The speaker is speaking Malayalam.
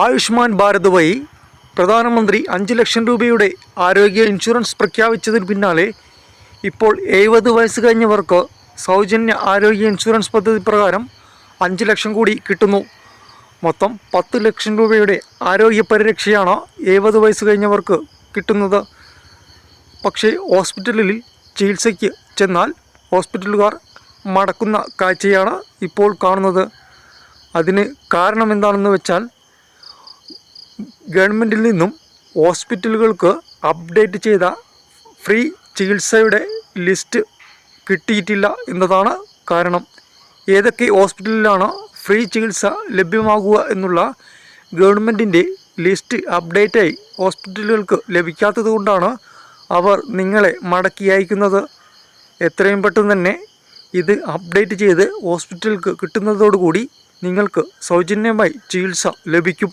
ആയുഷ്മാൻ ഭാരത് വഴി പ്രധാനമന്ത്രി അഞ്ച് ലക്ഷം രൂപയുടെ ആരോഗ്യ ഇൻഷുറൻസ് പ്രഖ്യാപിച്ചതിന് പിന്നാലെ ഇപ്പോൾ എഴുപത് വയസ്സ് കഴിഞ്ഞവർക്ക് സൗജന്യ ആരോഗ്യ ഇൻഷുറൻസ് പദ്ധതി പ്രകാരം അഞ്ച് ലക്ഷം കൂടി കിട്ടുന്നു. മൊത്തം പത്ത് ലക്ഷം രൂപയുടെ ആരോഗ്യ പരിരക്ഷയാണ് എഴുപത് വയസ്സ് കഴിഞ്ഞവർക്ക് കിട്ടുന്നത്. പക്ഷേ ഹോസ്പിറ്റലിൽ ചികിത്സയ്ക്ക് ചെന്നാൽ ഹോസ്പിറ്റലുകാർ മടക്കുന്ന കാഴ്ചയാണ് ഇപ്പോൾ കാണുന്നത്. അതിന് കാരണമെന്താണെന്ന് വെച്ചാൽ ഗവൺമെന്റിൽ നിന്നും ഹോസ്പിറ്റലുകൾക്ക് അപ്ഡേറ്റ് ചെയ്ത ഫ്രീ ചികിത്സയുടെ ലിസ്റ്റ് കിട്ടിയിട്ടില്ല എന്നതാണ് കാരണം. ഏതൊക്കെ ഹോസ്പിറ്റലിലാണ് ഫ്രീ ചികിത്സ ലഭ്യമാകുക എന്നുള്ള ഗവൺമെന്റിന്റെ ലിസ്റ്റ് അപ്ഡേറ്റായി ഹോസ്പിറ്റലുകൾക്ക് ലഭിക്കാത്തതുകൊണ്ടാണ് അവർ നിങ്ങളെ മടക്കി അയക്കുന്നത്. എത്രയും പെട്ടെന്ന് തന്നെ ഇത് അപ്ഡേറ്റ് ചെയ്ത് ഹോസ്പിറ്റലുകൾക്ക് കിട്ടുന്നതോടുകൂടി നിങ്ങൾക്ക് സൗജന്യമായി ചികിത്സ ലഭിക്കും.